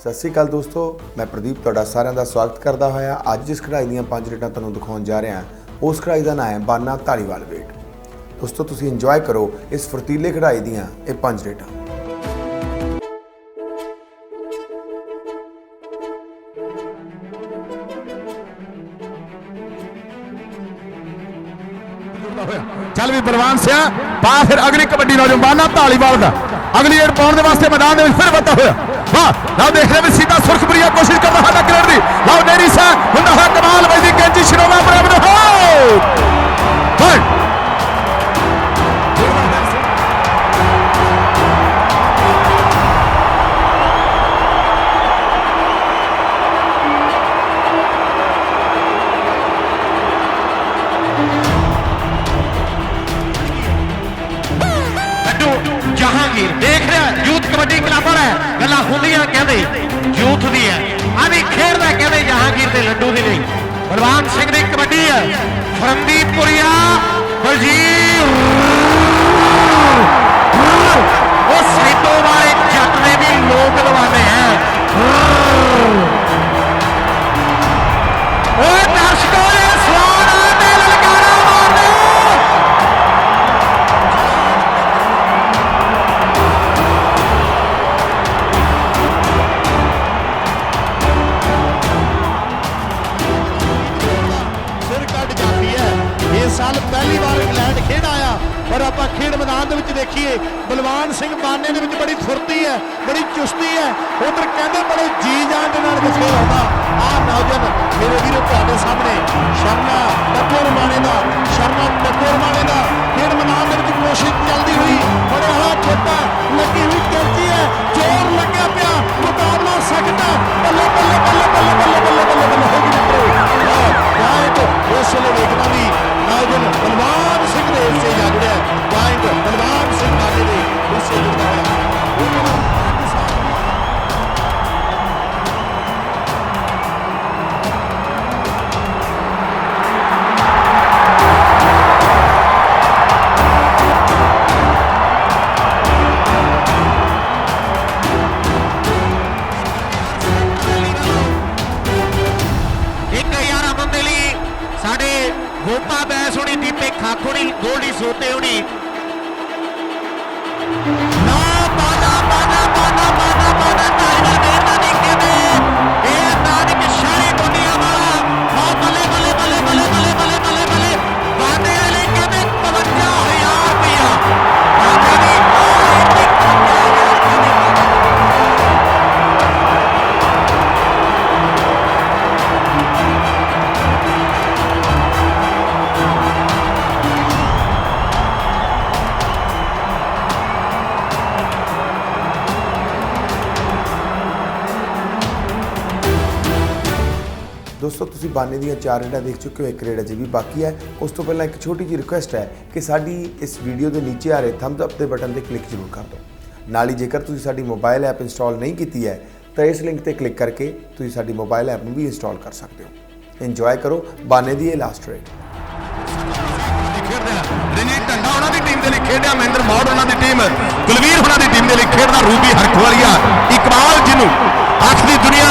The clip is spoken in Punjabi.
ਸਤਿ ਸ਼੍ਰੀ ਅਕਾਲ ਦੋਸਤੋ, ਮੈਂ ਪ੍ਰਦੀਪ ਤੁਹਾਡਾ ਸਾਰਿਆਂ ਦਾ ਸਵਾਗਤ ਕਰਦਾ ਹੋਇਆ। ਅੱਜ ਜਿਸ ਕਢਾਈ ਦੀਆਂ ਪੰਜ ਰੇਟਾਂ ਤੁਹਾਨੂੰ ਦਿਖਾਉਣ ਜਾ ਰਿਹਾ, ਉਸ ਕਢਾਈ ਦਾ ਨਾਮ ਹੈ ਬਾਨਾ ਧਾਲੀਵਾਲ ਵੇਟ ਦੋਸਤੋ, ਤੁਸੀਂ ਇੰਜੋਏ ਕਰੋ ਇਸ ਫੁਰਤੀਲੇ ਕਢਾਈ ਦੀਆਂ ਇਹ ਪੰਜ ਰੇਟਾਂ। ਚੱਲ ਵੀ ਬਲਵਾਨ ਸਿਆ, ਪਾ ਫਿਰ ਅਗਲੀ ਕਬੱਡੀ ਨੌਜਵਾਨ, ਬਾਨਾ ਢਾਲੀਵਾਲ ਦਾ। ਅਗਲੀ ਏਡ ਪਾਉਣ ਦੇ ਵਾਸਤੇ ਮੈਦਾਨ ਦੇ ਵਿੱਚ ਫਿਰ ਵੱਤਾ ਹੋਇਆ। ਵਾਹ। ਲਓ ਦੇਖ ਰਹੇ ਵੀ ਸੀਤਾ ਸੁਰਖਪੁਰੀਆ ਕੋਸ਼ਿਸ਼ ਕਰਦਾ ਹੈ ਟੱਕਰ ਦੀ। ਲਓ ਨੇਰੀ ਸਾ ਹੁੰਦਾ ਹੈ ਕਮਾਲ ਵੈਦੀ ਕੈਂਚੀ ਸ਼ਿਰੋਮਾ ਬਰਾਬਰ ਹੋ ਜਹਾਂਗੀਰ। ਦੇਖ ਰਿਹਾ, ਯੂਥ ਕਬੱਡੀ ਕਲੱਬ ਹੈ। ਗੱਲਾਂ ਹੁੰਦੀਆਂ ਕਹਿੰਦੇ, ਯੂਥ ਦੀ ਹੈ। ਆ ਵੀ ਖੇਡਦਾ ਕਹਿੰਦੇ ਜਹਾਂਗੀਰ ਦੇ ਲੱਡੂ ਦੀ ਨਹੀਂ। ਬਲਵਾਨ ਸਿੰਘ ਦੀ ਕਬੱਡੀ ਹੈ। ਫਰੰਦੀ ਦੇਖੀਏ, ਬਲਵਾਨ ਸਿੰਘ ਬਾਨੇ ਦੇ ਵਿੱਚ ਬੜੀ ਫੁਰਤੀ ਹੈ, ਬੜੀ ਚੁਸਤੀ ਹੈ। ਉਧਰ ਕਹਿੰਦੇ ਬੜੇ ਜੀ ਜਾਨ ਦੇ ਨਾਲ ਵਿਖੇ ਆਉਂਦਾ। ਆਹ ਨੌਜਵਾਨ, ਮੇਰੇ ਵੀਰੋ ਤੁਹਾਡੇ ਸਾਹਮਣੇ, ਸ਼ਰਮਾ ਟੱਪਰ ਮਾਣੇ ਦਾ, ਸ਼ਰਮਾ ਟੱਪਰ ਮਾਣੇ ਦਾ, ਖੇਡ ਮੈਦਾਨ ਦੇ ਵਿੱਚ ਕੋਸ਼ਿਸ਼ ਚੱਲਦੀ ਹੋਈ। ਦੋਸਤੋ, ਤੁਸੀਂ ਬਾਨੇ ਦੀਆਂ ਚਾਰ ਰੇਟਾਂ ਦੇਖ ਚੁੱਕੇ ਹੋ, ਇੱਕ ਰੇਟ ਅਜੇ ਵੀ ਬਾਕੀ ਹੈ। ਉਸ ਤੋਂ ਪਹਿਲਾਂ ਇੱਕ ਛੋਟੀ ਜਿਹੀ ਰਿਕੁਐਸਟ ਹੈ ਕਿ ਸਾਡੀ ਇਸ ਵੀਡੀਓ ਦੇ ਨੀਚੇ ਆ ਰਹੇ ਥੰਬਸ ਅਪ ਦੇ ਬਟਨ ਤੇ ਕਲਿੱਕ ਜ਼ਰੂਰ ਕਰ ਦਿਓ। ਨਾਲ ਹੀ ਜੇਕਰ ਤੁਸੀਂ ਸਾਡੀ ਮੋਬਾਈਲ ਐਪ ਇੰਸਟਾਲ ਨਹੀਂ ਕੀਤੀ ਹੈ, ਤਾਂ ਇਸ ਲਿੰਕ ਤੇ ਕਲਿੱਕ ਕਰਕੇ ਤੁਸੀਂ ਸਾਡੀ ਮੋਬਾਈਲ ਐਪ ਨੂੰ ਵੀ ਇੰਸਟਾਲ ਕਰ ਸਕਦੇ ਹੋ। ਇੰਜੋਏ ਕਰੋ ਬਾਨੇ ਦੀ ਇਹ ਲਾਸਟ ਰੇਟ ਰਣਜੀਤ ਢੰਡਾ ਉਹਨਾਂ ਦੀ ਟੀਮ ਦੇ ਲਈ ਖੇਡਿਆ, ਮਹਿੰਦਰ ਮੌੜ ਉਹਨਾਂ ਦੀ ਟੀਮ ਕੁਲਵੀਰ ਉਹਨਾਂ ਦੀ ਟੀਮ ਦੇ ਲਈ ਖੇਡਦਾ, ਰੂਬੀ ਹਰਖਵਾਲੀਆ ਇਕਬਾਲ ਜਿਹਨੂੰ ਅੱਖ ਦੀ ਦੁਨੀਆ